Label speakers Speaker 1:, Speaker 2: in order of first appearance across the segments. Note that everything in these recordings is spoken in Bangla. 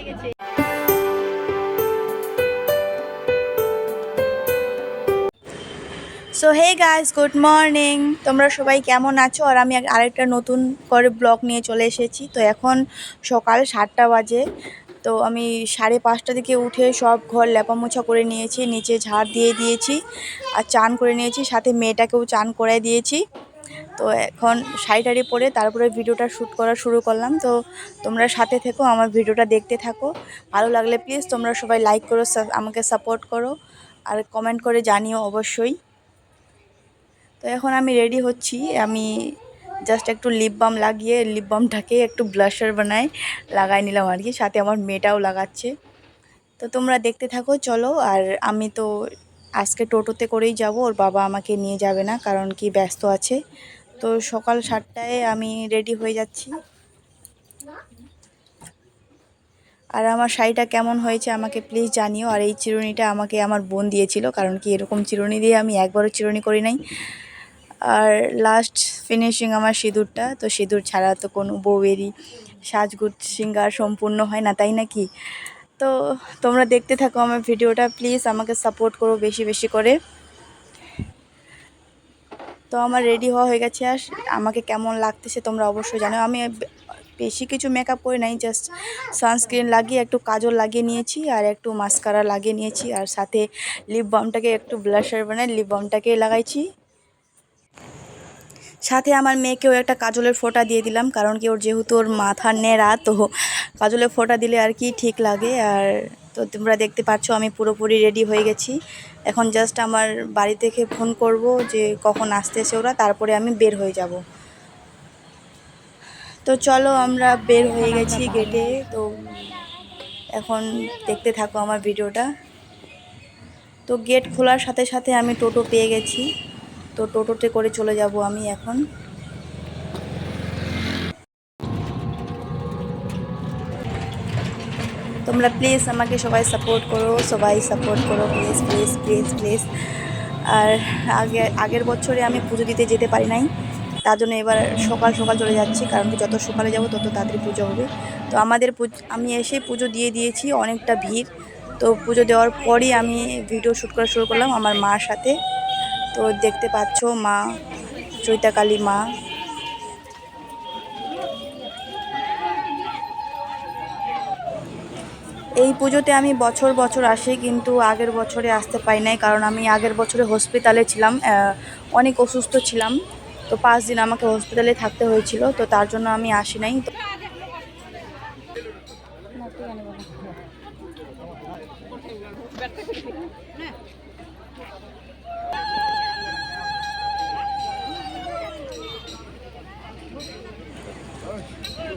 Speaker 1: হয়ে গেছে so hey guys good morning তোমরা সবাই কেমন আছো? আর আমি আরেকটা নতুন করে ব্লগ নিয়ে চলে এসেছি। তো এখন সকাল সাতটা বাজে। তো আমি সাড়ে পাঁচটা দিকে উঠে সব ঘর লেপামোছা করে নিয়েছি, নিচে ঝাড় দিয়ে দিয়েছি আর চান করে নিয়েছি। সাথে মেয়েটাকেও চান করে দিয়েছি। তো এখন শাড়ি টাড়ি পরে তারপরে ভিডিওটা শ্যুট করা শুরু করলাম। তো তোমরা সাথে থেকো, আমার ভিডিওটা দেখতে থাকো। ভালো লাগলে প্লিজ তোমরা সবাই লাইক করো আমাকে সাপোর্ট করো আর কমেন্ট করে জানিও অবশ্যই। তো এখন আমি রেডি হচ্ছি। আমি জাস্ট একটু লিপ বাম লাগিয়ে লিপ বামটাকে একটু ব্লাশার বানাই, লাগাই নিলাম আর কি। সাথে আমার মেয়েটাও লাগাচ্ছে। তো তোমরা দেখতে থাকো, চলো। আর আমি তো আজকে টোটোতে করেই যাব, ওর বাবা আমাকে নিয়ে যাবে না কারণ কি ব্যস্ত আছে। তো সকাল সাতটায় আমি রেডি হয়ে যাচ্ছি। আর আমার শাড়িটা কেমন হয়েছে আমাকে প্লিজ জানিও। আর এই চিরুনিটা আমাকে আমার বোন দিয়েছিল, কারণ কি এরকম চিরুনি দিয়ে আমি একবারও চিরুনি করি নাই। আর লাস্ট ফিনিশিং আমার সিঁদুরটা, তো সিঁদুর ছাড়া তো কোনো বউয়েরই সাজগুজ, সিঙ্গার সম্পূর্ণ হয় না, তাই নাকি? তো তোমরা দেখতে থাকো আমার ভিডিওটা প্লিজ আমাকে সাপোর্ট করো বেশি বেশি করে। তো আমার রেডি হওয়া হয়ে গেছে আর আমাকে কেমন লাগতেছে তোমরা অবশ্যই জানো। আমি বেশি কিছু মেকআপ করি নাই জাস্ট সানস্ক্রিন লাগিয়ে, একটু কাজল লাগিয়ে নিয়েছি আর একটু মাস্কারা লাগিয়ে নিয়েছি আর সাথে লিপ বামটাকে একটু ব্লাশার বানাই লিপ বামটাকে লাগাইছি। সাথে আমার মেয়েকেও একটা কাজলের ফোঁটা দিয়ে দিলাম, কারণ কি ওর যেহেতু ওর মাথা নেড়া তো কাজলের ফোঁটা দিলে আর কি ঠিক লাগে। আর তো তোমরা দেখতে পাচ্ছ আমি পুরোপুরি রেডি হয়ে গেছি। এখন জাস্ট আমার বাড়ি থেকে ফোন করব যে কখন আসতেছে ওরা, তারপরে আমি বের হয়ে যাব। তো চলো আমরা বের হয়ে গেছি গেটে তো এখন দেখতে থাকো আমার ভিডিওটা তো গেট খোলার সাথে সাথে আমি টোটো পেয়ে গেছি। তো টোটোতে করে চলে যাব আমি এখন। তোমরা প্লিজ আমাকে সবাই সাপোর্ট করো, সবাই সাপোর্ট করো প্লিজ প্লিজ প্লিজ প্লিজ আর আগে আগের বছরে আমি পুজো দিতে যেতে পারি নাই, তার জন্য এবার সকাল সকাল চলে যাচ্ছি, কারণ কি যত সকালে যাব তত তাড়াতাড়ি পুজো হবে। তো আমাদের আমি এসে পুজো দিয়ে দিয়েছি, অনেকটা ভিড়। তো পুজো দেওয়ার পরই আমি ভিডিও শ্যুট করা শুরু করলাম আমার মার সাথে। তো দেখতে পাচ্ছ মা চৈতাকালী মা। এই পুজোতে আমি বছর বছর আসি, কিন্তু আগের বছরে আসতে পাই নাই, কারণ আমি আগের বছরে হসপিটালে ছিলাম অনেক অসুস্থ ছিলাম। তো পাঁচ দিন আমাকে হসপিটালে থাকতে হয়েছিল, তো তার জন্য আমি আসি নাই। তো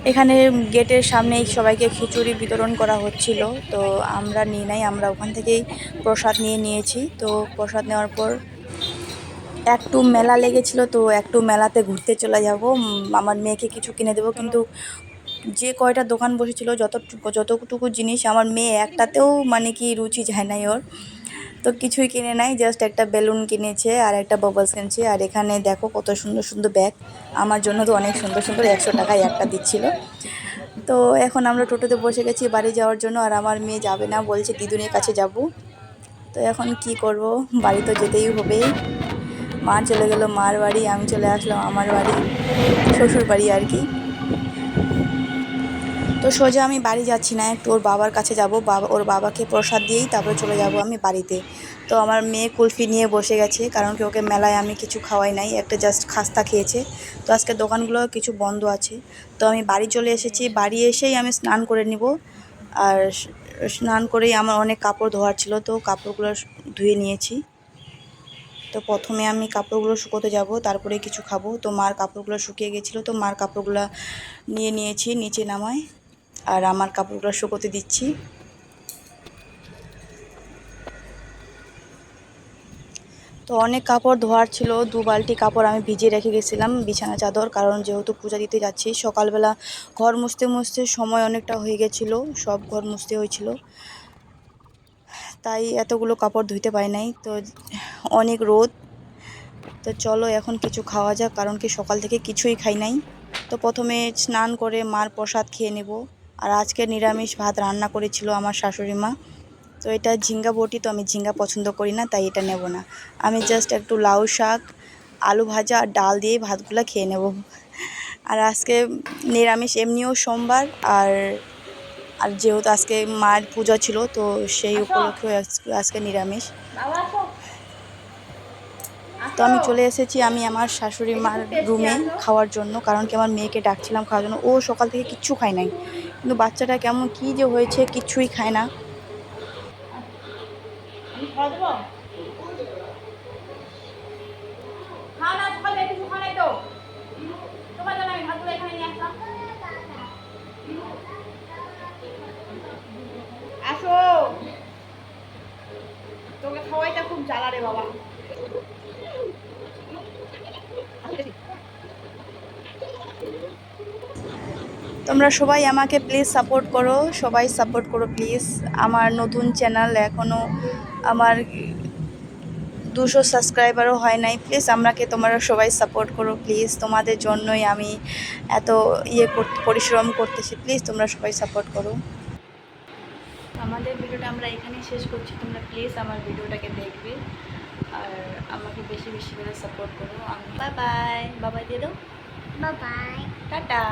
Speaker 1: এখানে গেটের সামনেই সবাইকে খিচুড়ি বিতরণ করা হচ্ছিল। তো আমরা নিয়ে নাই, আমরা ওখান থেকেই প্রসাদ নিয়ে নিয়েছি। তো প্রসাদ নেওয়ার পর একটু মেলা লেগেছিল, তো একটু মেলাতে ঘুরতে চলে যাব। আমার মেয়েকে কিছু কিনে দেবো, কিন্তু যে কয়টা দোকান বসেছিল, যতটুকু যতটুকু জিনিস, আমার মেয়ে একটাতেও মানে কি রুচি যায় নাই ওর। তো কিছুই কিনে নাই জাস্ট একটা বেলুন কিনেছে আর একটা বাবলস কিনেছে। আর এখানে দেখো কত সুন্দর সুন্দর ব্যাগ আমার জন্য তো অনেক সুন্দর সুন্দর একশো টাকায় একটা দিচ্ছিল। তো এখন আমরা টোটোতে বসে গেছি বাড়ি যাওয়ার জন্য আর আমার মেয়ে যাবে না, বলছে দিদুনের কাছে যাব। তো এখন কি করব? বাড়ি তো যেতেই হবে। মা চলে গেল, মার বাড়ি, আমি চলে আসলাম আমার বাড়ি শ্বশুর বাড়ি আর কি। তো সোজা আমি বাড়ি যাচ্ছি না, একটু ওর বাবার কাছে যাব, বাবা, ওর বাবাকে প্রসাদ দিয়েই তারপরে চলে যাব আমি বাড়িতে। তো আমার মেয়ে কুলফি নিয়ে বসে গেছে, কারণ কি ওকে মেলায় আমি কিছু খাওয়াই নাই, একটা জাস্ট খাস্তা খেয়েছে। তো আজকে দোকানগুলো কিছু বন্ধ আছে। তো আমি বাড়ি চলে এসেছি, বাড়ি এসেই আমি স্নান করে নিব। আর স্নান করেই আমার অনেক কাপড় ধোয়ার ছিল, তো কাপড়গুলো ধুয়ে নিয়েছি। তো প্রথমে আমি কাপড়গুলো শুকোতে যাব, তারপরে কিছু খাব। তো মার কাপড়গুলো শুকিয়ে গেছিল, তো মার কাপড়গুলো নিয়ে নিয়েছি, নিচে নামায়। আর আমার কাপড়গুলো শুকোতে দিচ্ছি। তো অনেক কাপড় ধোয়ার ছিল, দু বালতি কাপড় আমি ভিজিয়ে রেখে গেছিলাম বিছানা চাদর, কারণ যেহেতু পূজা দিতে যাচ্ছি, সকালবেলা ঘর মুছতে মুছতে সময় অনেকটা হয়ে গেছিল, সব ঘর মুছতে হয়েছিল। তাই এতগুলো কাপড় ধুইতে পারি নাই, তো অনেক রোদ। তো চলো এখন কিছু খাওয়া যাক, কারণ কি সকাল থেকে কিছুই খাই নাই। তো প্রথমে স্নান করে মার প্রসাদ খেয়ে নেব। আর আজকে নিরামিষ ভাত রান্না করেছিল আমার শাশুড়ি মা। তো এটা ঝিঙ্গা বটি, তো আমি ঝিঙ্গা পছন্দ করি না, তাই এটা নেব না। আমি জাস্ট একটু লাউ শাক, আলু ভাজা আর ডাল দিয়ে ভাতগুলো খেয়ে নেব। আর আজকে নিরামিষ, এমনিও সোমবার আর আর যেহেতু আজকে মায়ের পূজা ছিল, তো সেই উপলক্ষে আজকে- নিরামিষ। তো আমি চলে এসেছি আমি আমার শাশুড়ি মার রুমে খাওয়ার জন্য, কারণ কি আমার মেয়েকে ডাকছিলাম খাওয়ার জন্য। ও সকাল থেকে কিচ্ছু খায় নাই। কিন্তু বাচ্চাটা কেমন, কি যে হয়েছে কিচ্ছুই খায় না। আসো তোমরা সবাই আমাকে প্লিজ সাপোর্ট করো সবাই সাপোর্ট করো প্লিজ আমার নতুন চ্যানেল এখনও আমার দুশো সাবস্ক্রাইবারও হয় নাই। প্লিজ আমাকে তোমরা সবাই সাপোর্ট করো প্লিজ তোমাদের জন্যই আমি এত ইয়ে করতে পরিশ্রম করতেছি। প্লিজ তোমরা সবাই সাপোর্ট করো। আমাদের ভিডিওটা আমরা এখানেই শেষ করছি। তোমরা প্লিজ আমার ভিডিওটাকে দেখবে। আর আমাকে বেশি বেশি করে সাপোর্ট করো। আমি বাই বাই বাবাই দিয়ে দাও।
Speaker 2: Bye.
Speaker 1: টাটা.